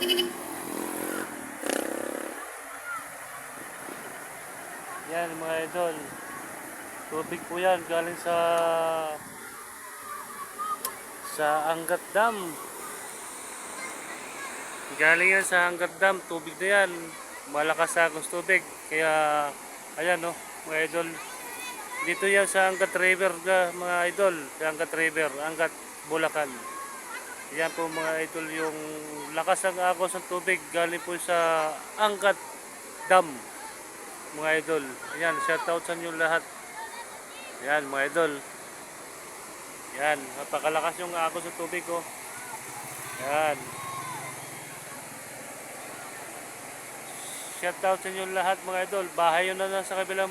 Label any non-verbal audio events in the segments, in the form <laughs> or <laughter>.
Yan mga idol. Tubig po yan galing sa sa Angat Dam. Galing yan sa Angat Dam. Tubig na yan. Malakas agos tubig. Kaya ayan no mga idol. Dito yan sa Angat River mga idol. Sa Angat River. Angat Bulacan. Yan po mga idol yung lakas ng agos ng tubig galing po sa Angat Dam mga idol. Ayan, shout out sa inyo lahat. Yan, mga idol. Yan, napakalakas yung agos sa tubig ko. Yan. Shout out sa inyo lahat mga idol. Bahay yun na nasa kabilang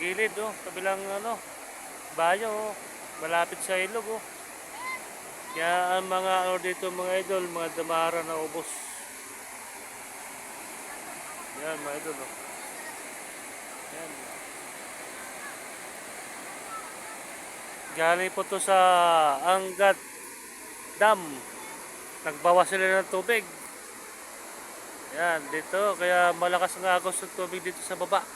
gilid, oh. Kabilang ano, bayo, oh. Malapit sa ilog, oh. Kaya ang mga ano dito mga idol, mga damara na ubos. Yan, mga idol, oh. Yan. Galing po to sa Angat Dam. Nagbawas sila ng tubig. Yan, dito. Kaya malakas ang agos ng tubig dito sa baba.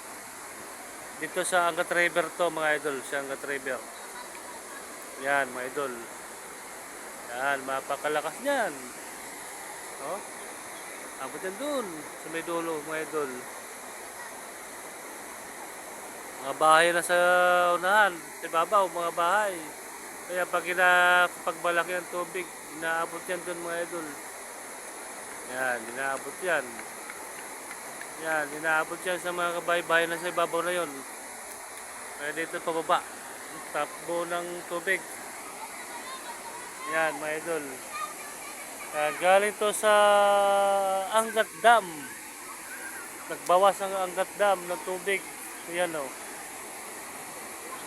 Dito sa Angat River to mga idol. Sa Angat River. Yan, mga idol. Yan, mapakalakas niyan. Oh. Abot yan dun. Sa may dulo, mga idol. Mga bahay na sa unahan, sa ibabaw, mga bahay. Kaya pag, ina, pag malaki tubig, inaabot yan doon mga idol. Yan, inaabot yan. Yan, inaabot yan sa mga kabahay-bahay na sa ibabaw na yon. Kaya dito pababa, takbo ng tubig. Yan, mga idol. Kaya galing to sa Angat Dam. Nagbawas ang Angat Dam ng tubig. Yan o.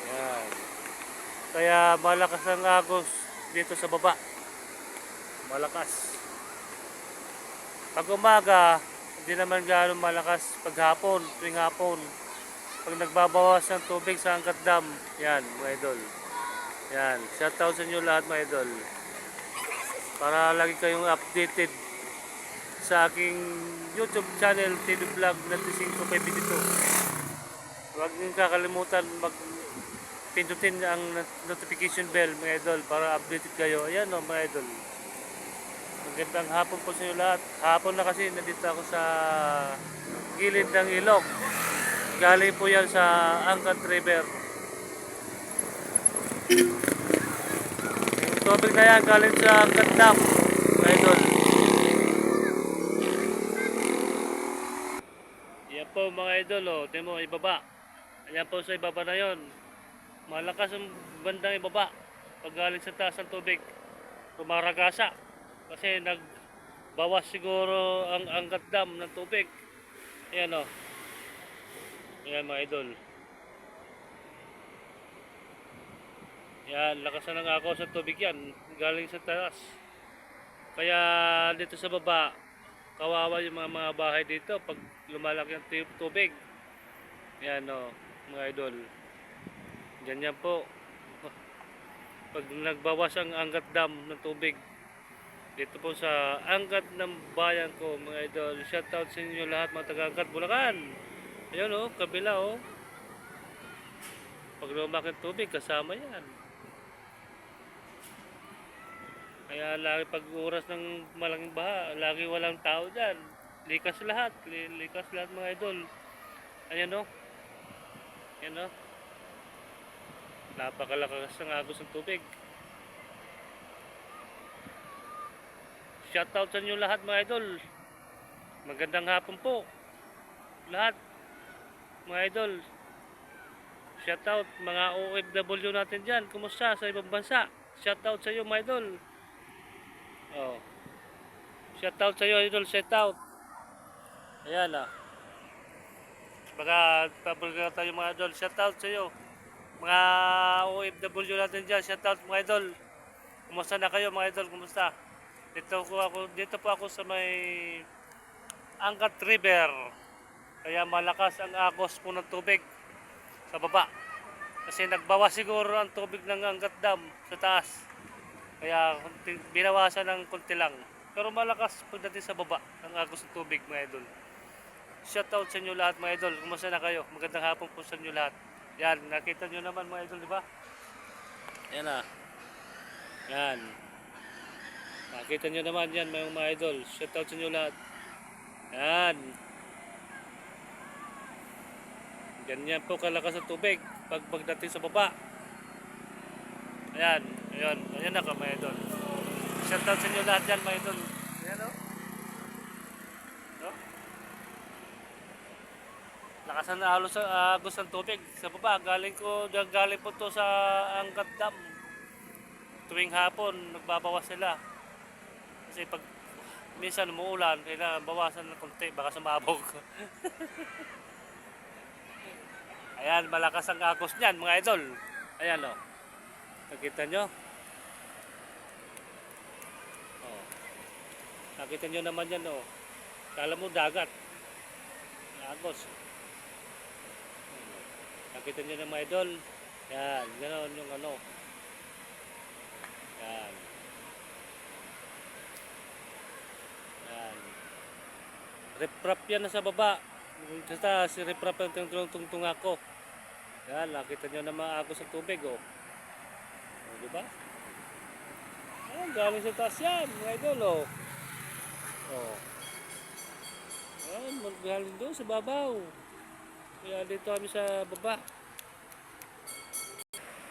Yan. Kaya malakas ang agos dito sa baba. Malakas. Pag umaga, hindi naman gaano malakas pag hapon, tuwing hapon. Pag nagbabawas ng tubig sa Angkat Dam, yan, mga idol. Yan, shout out sa inyo lahat mga idol. Para lagi kayong updated sa aking YouTube channel, TV Vlog 9552. Huwag niyong kakalimutan mag pindutin ang notification bell mga idol para updated kayo. Ayan o mga idol. Magandang hapon po sa inyo lahat. Hapon na kasi nandito ako sa gilid ng ilog. Galing po yan sa Angkat River. Tubig na yan galing sa mga idol. Yan po mga idol o. Tingnan mo ibaba. Ayan po sa ibaba na yon. Malakas ang bandang ibaba. Pag galing sa taas ng tubig, tumaragasa. Kasi nagbawas siguro ang angkat dam ng tubig. Ayan o. Ayan mga idol. Yan, lakas na ng ako sa tubig yan. Galing sa taas. Kaya dito sa baba, kawawa yung mga, mga bahay dito pag lumalaki ang tu- tubig. Yan o, mga idol. Ganyan po. <laughs> Pag nagbawas ang angkat dam ng tubig, dito po sa angkat ng bayan ko, mga idol. Shout out sa inyo lahat mga taga-angkat Bulacan. Ayun oh, kabila oh. Pag lumaki ang tubig, kasama yan. Kaya lagi pag oras ng malaking baha, lagi walang tao dyan. Likas lahat, li- likas lahat mga idol. Ayan oh. Ayan oh. Napakalakas ng agos ng tubig. Shoutout sa inyo lahat mga idol. Magandang hapon po. Lahat. Mga idol. Shoutout mga OFW natin dyan. Kumusta sa ibang bansa? Shoutout sa iyo mga idol. Oh. Shoutout sa iyo idol. Shoutout. Ayan ah. Baka pabulga tayo mga idol. Shoutout sa iyo. Mga OFW natin dyan. Shoutout mga idol. Kumusta na kayo mga idol? Kumusta? Dito ko ako dito po ako sa may Angkat River. Kaya malakas ang agos po ng tubig sa baba. Kasi nagbawas siguro ang tubig ng Angkat Dam sa taas. Kaya konti- binawasan ng konti lang. Pero malakas pagdating sa baba ang agos ng tubig mga idol. Shoutout sa inyo lahat mga idol. Kumusta na kayo? Magandang hapon po sa inyo lahat. Yan, nakita nyo naman mga idol, di ba? Yan ah. Yan. Nakita nyo naman yan mga, mga idol. Shoutout sa inyo lahat. Yan. Ganyan po kalakas ang tubig pag pagdating sa baba. Ayan, ayan, ayan na ka mga idol. Shoutout sa inyo lahat dyan mga idol. Ayan o. No? Lakasan na halos sa agos ng tubig sa baba. Galing ko, galing po to sa Angat Dam. Tuwing hapon, nagbabawas sila. Kasi pag minsan umuulan, kailangan bawasan ng konti, baka sumabog. <laughs> Ayan, malakas ang agos niyan, mga idol. Ayan, o. Nakita nyo? Nakita nyo naman yan, o. Kala mo dagat. Agos. Nakita nyo na, mga idol. Yan, gano'n yung ano. Yan. Yan. Riprap yan nasa baba. Basta si riprap ang tungtung ako. Yan, nakita nyo naman ako sa tubig, oh. oh di ba? Ayan, galing sa taas yan, mga idol, oh. Oh. Ayan, magaling doon sa babaw. Kaya dito kami sa baba.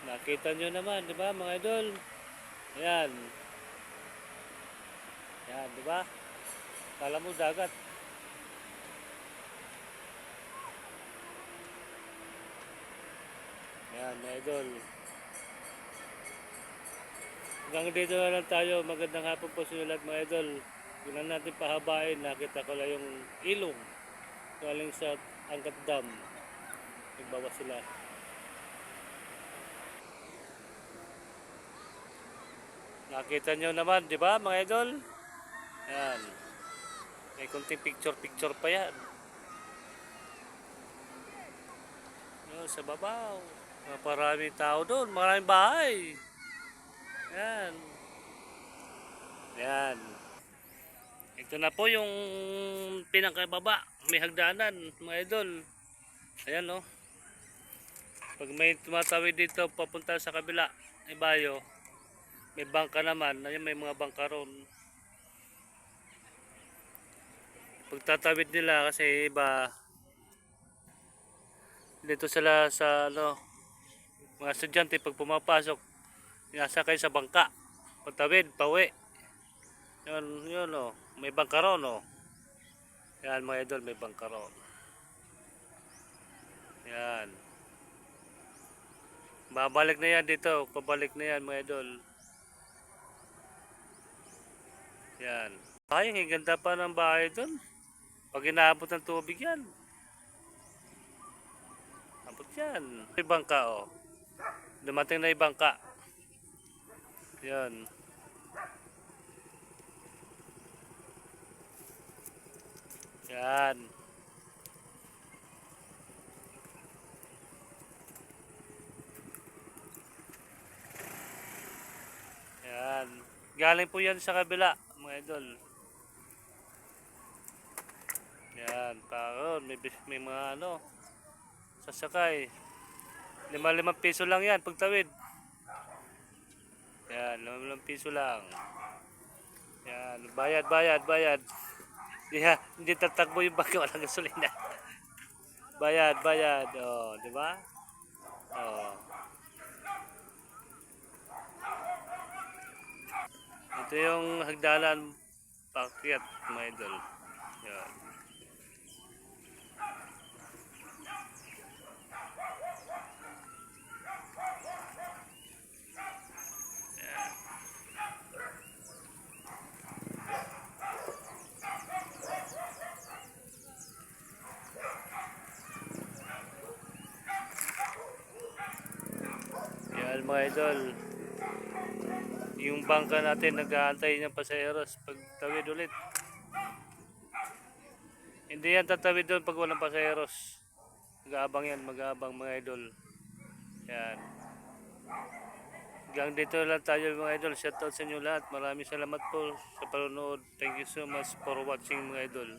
Nakita nyo naman, di ba, mga idol? Ayan. Ayan, di ba? Kala mo dagat. Yan, mga idol. Hanggang dito na lang tayo. Magandang hapon po sa inyo lahat mga idol. Na natin pahabain. Nakita ko lang yung ilong. Galing sa Angkat Dam. Nagbawas sila. Nakita nyo naman, di ba mga idol? Yan. May kunting picture-picture pa yan. Yun, sa babaw. Maraming tao doon, maraming bahay. Yan. Yan. Ito na po yung pinakababa. May hagdanan, mga idol. Ayan oh. Pag may tumatawid dito, papunta sa kabila, may bayo. May bangka naman. Ayan, may mga bangka ron. Pagtatawid nila kasi iba dito sila sa ano mga estudyante pag pumapasok sinasakay sa bangka patawid pawi yun yun oh may bangka ron oh yan mga idol may bangka ron yan babalik na yan dito pabalik na yan mga idol yan ay ang ganda pa ng bahay doon pag inaabot ng tubig yan Abot yan. May bangka oh. Dumating na yung bangka. Yan. Yan. Yan. Galing po yan sa kabila, mga idol. Yan, paron, may, may mga ano, sasakay. Lima limang piso lang yan pagtawid. Yan, lima limang piso lang. Yan, bayad, bayad, bayad. Hindi, hindi tatakbo yung bagyo, walang gasolina. Bayad, bayad. Oh, di ba? Oh. Ito yung hagdanan pakyat, mga idol. Yan. Yan mga idol. Yung bangka natin nag-aantay ng pasayeros pag tawid ulit. Hindi yan tatawid doon pag walang pasayeros. Mag-aabang yan, mag-aabang mga idol. Yan. Hanggang dito lang tayo mga idol. Shoutout sa inyo lahat. Maraming salamat po sa panonood. Thank you so much for watching mga idol.